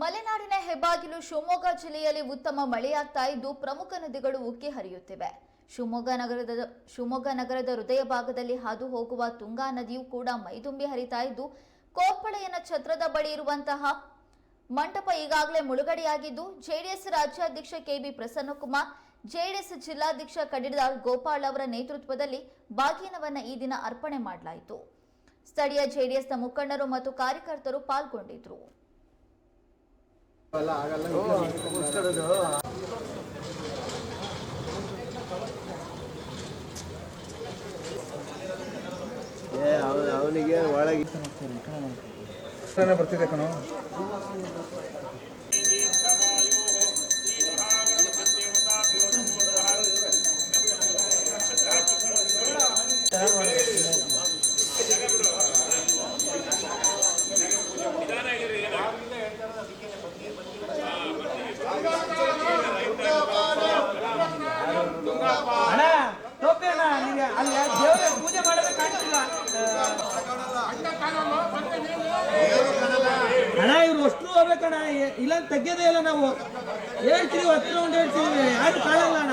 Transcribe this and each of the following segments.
ಮಲೆನಾಡಿನ ಹೆಬ್ಬಾಗಿಲು ಶಿವಮೊಗ್ಗ ಜಿಲ್ಲೆಯಲ್ಲಿ ಉತ್ತಮ ಮಳೆಯಾಗ್ತಾ ಇದ್ದು ಪ್ರಮುಖ ನದಿಗಳು ಉಕ್ಕಿ ಹರಿಯುತ್ತಿವೆ. ಶಿವಮೊಗ್ಗ ನಗರದ ಶಿವಮೊಗ್ಗ ನಗರದ ಹೃದಯ ಭಾಗದಲ್ಲಿ ಹಾದು ಹೋಗುವ ತುಂಗಾ ನದಿಯು ಕೂಡ ಮೈದುಂಬಿ ಹರಿತಾ ಇದ್ದು ಕೋರ್ಪಳೆಯನ ಛತ್ರದ ಬಳಿ ಇರುವಂತಹ ಮಂಟಪ ಈಗಾಗಲೇ ಮುಳುಗಡೆಯಾಗಿದ್ದು, ಜೆಡಿಎಸ್ ರಾಜ್ಯಾಧ್ಯಕ್ಷ ಕೆಬಿ ಪ್ರಸನ್ನಕುಮಾರ್, ಜೆಡಿಎಸ್ ಜಿಲ್ಲಾಧ್ಯಕ್ಷ ಕಡಿದಾಳ್ ಗೋಪಾಲ್ ಅವರ ನೇತೃತ್ವದಲ್ಲಿ ಬಾಗಿನವನ್ನ ಈ ದಿನ ಅರ್ಪಣೆ ಮಾಡಲಾಯಿತು. ಸ್ಥಳೀಯ ಜೆಡಿಎಸ್ನ ಮುಖಂಡರು ಮತ್ತು ಕಾರ್ಯಕರ್ತರು ಅವನು ಅವನಿಗೆ ಒಳಗೆ ಬರ್ತಿದೆ ಕಣೋ. ಅಷ್ಟು ಹೋಗ್ಬೇಕಣ್ಣ ಎ- ಇಲ್ಲ ತೆಗ್ಯೋದೇ ಇಲ್ಲ ನಾವು ಹೇಳ್ತೀವಿ ಹತ್ರ ಒಂದು ಹೇಳ್ತೀವಿ ಯಾರು ಕಾಣಲ್ಲ ಅಣ್ಣ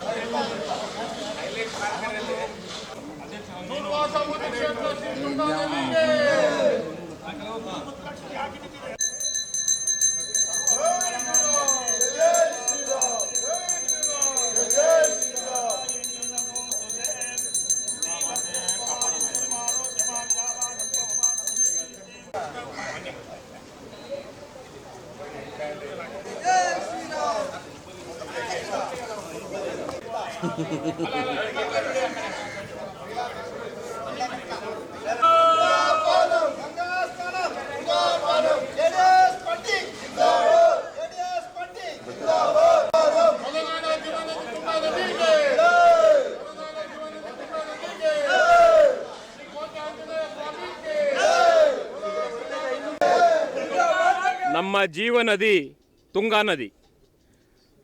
ನಮ್ಮ ಜೀವನದಿ ತುಂಗಾ ನದಿ.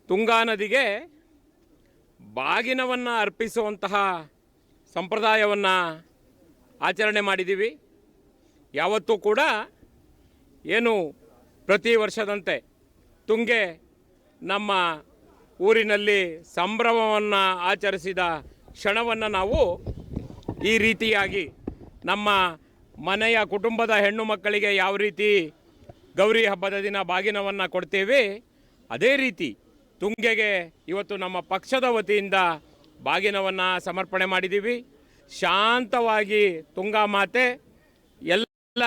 ತುಂಗಾ ನದಿಗೆ ಬಾಗಿನವನ್ನು ಅರ್ಪಿಸುವಂತಹ ಸಂಪ್ರದಾಯವನ್ನು ಆಚರಣೆ ಮಾಡಿದ್ದೀವಿ. ಯಾವತ್ತೂ ಕೂಡ ಏನು ಪ್ರತಿ ವರ್ಷದಂತೆ ತುಂಗೆ ನಮ್ಮ ಊರಿನಲ್ಲಿ ಸಂಭ್ರಮವನ್ನು ಆಚರಿಸಿದ ಕ್ಷಣವನ್ನು ನಾವು ಈ ರೀತಿಯಾಗಿ ನಮ್ಮ ಮನೆಯ ಕುಟುಂಬದ ಹೆಣ್ಣು ಮಕ್ಕಳಿಗೆ ಯಾವ ರೀತಿ ಗೌರಿ ಹಬ್ಬದ ದಿನ ಬಾಗಿನವನ್ನು ಕೊಡ್ತೇವೆ, ಅದೇ ರೀತಿ ತುಂಗೆಗೆ ಇವತ್ತು ನಮ್ಮ ಪಕ್ಷದ ವತಿಯಿಂದ ಬಾಗಿನವನ್ನು ಸಮರ್ಪಣೆ ಮಾಡಿದ್ದೀವಿ ಶಾಂತವಾಗಿ ತುಂಗಾ ಮಾತೆ, ಎಲ್ಲ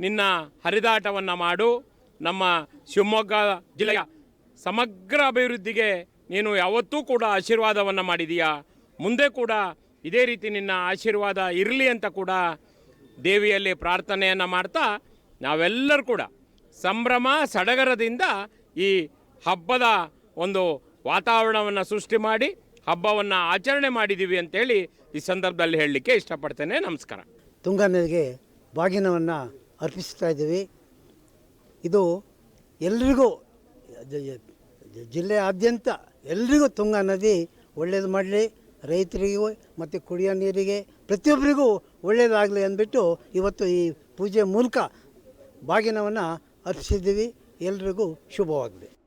ನಿನ್ನ ಹರಿದಾಟವನ್ನು ಮಾಡು. ನಮ್ಮ ಶಿವಮೊಗ್ಗ ಜಿಲ್ಲೆಯ ಸಮಗ್ರ ಅಭಿವೃದ್ಧಿಗೆ ನೀನು ಯಾವತ್ತೂ ಕೂಡ ಆಶೀರ್ವಾದವನ್ನು ಮಾಡಿದೀಯಾ. ಮುಂದೆ ಕೂಡ ಇದೇ ರೀತಿ ನಿನ್ನ ಆಶೀರ್ವಾದ ಇರಲಿ ಅಂತ ಕೂಡ ದೇವಿಯಲ್ಲಿ ಪ್ರಾರ್ಥನೆಯನ್ನು ಮಾಡ್ತಾ ನಾವೆಲ್ಲರೂ ಕೂಡ ಸಂಭ್ರಮ, ಸಡಗರದಿಂದ ಈ ಹಬ್ಬದ ಒಂದು ವಾತಾವರಣವನ್ನು ಸೃಷ್ಟಿ ಮಾಡಿ, ಹಬ್ಬವನ್ನು ಆಚರಣೆ ಮಾಡಿದ್ದೀವಿ ಅಂತೇಳಿ ಈ ಸಂದರ್ಭದಲ್ಲಿ ಹೇಳಲಿಕ್ಕೆ ಇಷ್ಟಪಡ್ತೇನೆ. ನಮಸ್ಕಾರ. ತುಂಗಾ ನದಿಗೆ ಬಾಗಿನವನ್ನು ಅರ್ಪಿಸ್ತಾ ಇದ್ದೀವಿ. ಇದು ಎಲ್ರಿಗೂ ಜಿಲ್ಲೆಯಾದ್ಯಂತ ಎಲ್ರಿಗೂ ತುಂಗಾ ನದಿ ಒಳ್ಳೇದು ಮಾಡಲಿ, ರೈತರಿಗೂ ಮತ್ತು ಕುಡಿಯೋ ನೀರಿಗೆ ಪ್ರತಿಯೊಬ್ಬರಿಗೂ ಒಳ್ಳೆಯದಾಗಲಿ ಅಂದ್ಬಿಟ್ಟು ಇವತ್ತು ಈ ಪೂಜೆ ಮೂಲಕ ಬಾಗಿನವನ್ನು ಅರ್ಪಿಸಿದ್ದೀವಿ. ಎಲ್ರಿಗೂ ಶುಭವಾಗಲಿ.